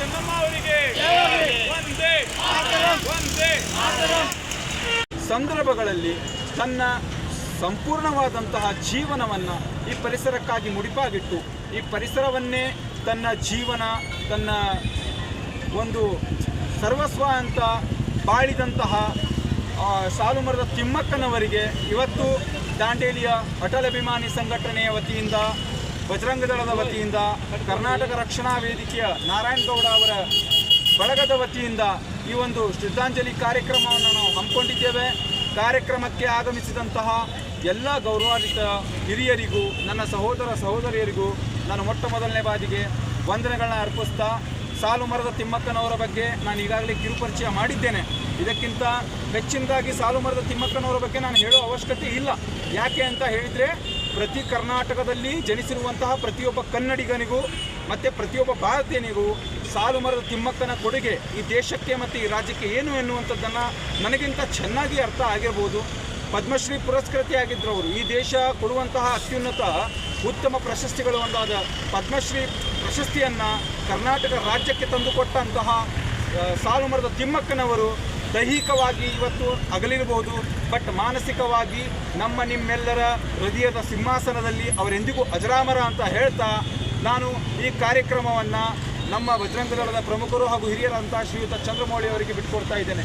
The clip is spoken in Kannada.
ಚೆನ್ನಮ್ಮ ಅವರಿಗೆ. ಸಂದರ್ಭಗಳಲ್ಲಿ ತನ್ನ ಸಂಪೂರ್ಣವಾದಂತಹ ಜೀವನವನ್ನು ಈ ಪರಿಸರಕ್ಕಾಗಿ ಮುಡಿಪಾಗಿಟ್ಟು, ಈ ಪರಿಸರವನ್ನೇ ತನ್ನ ಜೀವನ, ತನ್ನ ಒಂದು ಸರ್ವಸ್ವ ಅಂತ ಬಾಳಿದಂತಹ ಸಾಲುಮರದ ತಿಮ್ಮಕ್ಕನವರಿಗೆ ಇವತ್ತು ದಾಂಡೇಲಿಯ ಅಟಲ್ ಅಭಿಮಾನಿ ಸಂಘಟನೆಯ ವತಿಯಿಂದ ಬಜರಂಗ ದಳದ ವತಿಯಿಂದ ಕರ್ನಾಟಕ ರಕ್ಷಣಾ ವೇದಿಕೆಯ ನಾರಾಯಣಗೌಡ ಅವರ ಬಳಗದ ವತಿಯಿಂದ ಈ ಒಂದು ಶ್ರದ್ಧಾಂಜಲಿ ಕಾರ್ಯಕ್ರಮವನ್ನು ನಾವು ಹಮ್ಮಿಕೊಂಡಿದ್ದೇವೆ. ಕಾರ್ಯಕ್ರಮಕ್ಕೆ ಆಗಮಿಸಿದಂತಹ ಎಲ್ಲ ಗೌರವಾನ್ವಿತ ಹಿರಿಯರಿಗೂ, ನನ್ನ ಸಹೋದರ ಸಹೋದರಿಯರಿಗೂ ನಾನು ಮೊಟ್ಟ ಮೊದಲನೇ ಬಾರಿಗೆ ವಂದನೆಗಳನ್ನ ಅರ್ಪಿಸ್ತಾ, ಸಾಲು ಮರದ ತಿಮ್ಮಕ್ಕನವರ ಬಗ್ಗೆ ನಾನು ಈಗಾಗಲೇ ಕಿರುಪರಿಚಯ ಮಾಡಿದ್ದೇನೆ. ಇದಕ್ಕಿಂತ ಹೆಚ್ಚಿನದಾಗಿ ಸಾಲು ಮರದ ತಿಮ್ಮಕ್ಕನವರ ಬಗ್ಗೆ ನಾನು ಹೇಳೋ ಅವಶ್ಯಕತೆ ಇಲ್ಲ. ಯಾಕೆ ಅಂತ ಹೇಳಿದರೆ ಪ್ರತಿ ಕರ್ನಾಟಕದಲ್ಲಿ ಜನಿಸಿರುವಂತಹ ಪ್ರತಿಯೊಬ್ಬ ಕನ್ನಡಿಗನಿಗೂ ಮತ್ತು ಪ್ರತಿಯೊಬ್ಬ ಭಾರತೀಯನಿಗೂ ಸಾಲು ಮರದ ತಿಮ್ಮಕ್ಕನ ಕೊಡುಗೆ ಈ ದೇಶಕ್ಕೆ ಮತ್ತು ಈ ರಾಜ್ಯಕ್ಕೆ ಏನು ಎನ್ನುವಂಥದ್ದನ್ನು ನನಗಿಂತ ಚೆನ್ನಾಗಿ ಅರ್ಥ ಆಗಿರ್ಬೋದು. ಪದ್ಮಶ್ರೀ ಪುರಸ್ಕೃತಿಯಾಗಿದ್ದರು ಅವರು ಈ ದೇಶ ಕೊಡುವಂತಹ ಅತ್ಯುನ್ನತ, ಉತ್ತಮ ಪ್ರಶಸ್ತಿಗಳು ಒಂದಾದ ಪದ್ಮಶ್ರೀ ಪ್ರಶಸ್ತಿಯನ್ನು ಕರ್ನಾಟಕ ರಾಜ್ಯಕ್ಕೆ ತಂದುಕೊಟ್ಟಂತಹ ಸಾಲು ಮರದ ತಿಮ್ಮಕ್ಕನವರು ದೈಹಿಕವಾಗಿ ಇವತ್ತು ಅಗಲಿರಬಹುದು ಬಟ್ ಮಾನಸಿಕವಾಗಿ ನಮ್ಮ ನಿಮ್ಮೆಲ್ಲರ ಹೃದಯದ ಸಿಂಹಾಸನದಲ್ಲಿ ಅವರೆಂದಿಗೂ ಅಜರಾಮರ ಅಂತ ಹೇಳ್ತಾ ನಾನು ಈ ಕಾರ್ಯಕ್ರಮವನ್ನು ನಮ್ಮ ಬಜರಂಗ ದಳದ ಪ್ರಮುಖರು ಹಾಗೂ ಹಿರಿಯರಂಥ ಶ್ರೀಯುತ ಚಂದ್ರಮೌಳಿ ಅವರಿಗೆ ಬಿಟ್ಕೊಡ್ತಾ ಇದ್ದೇನೆ.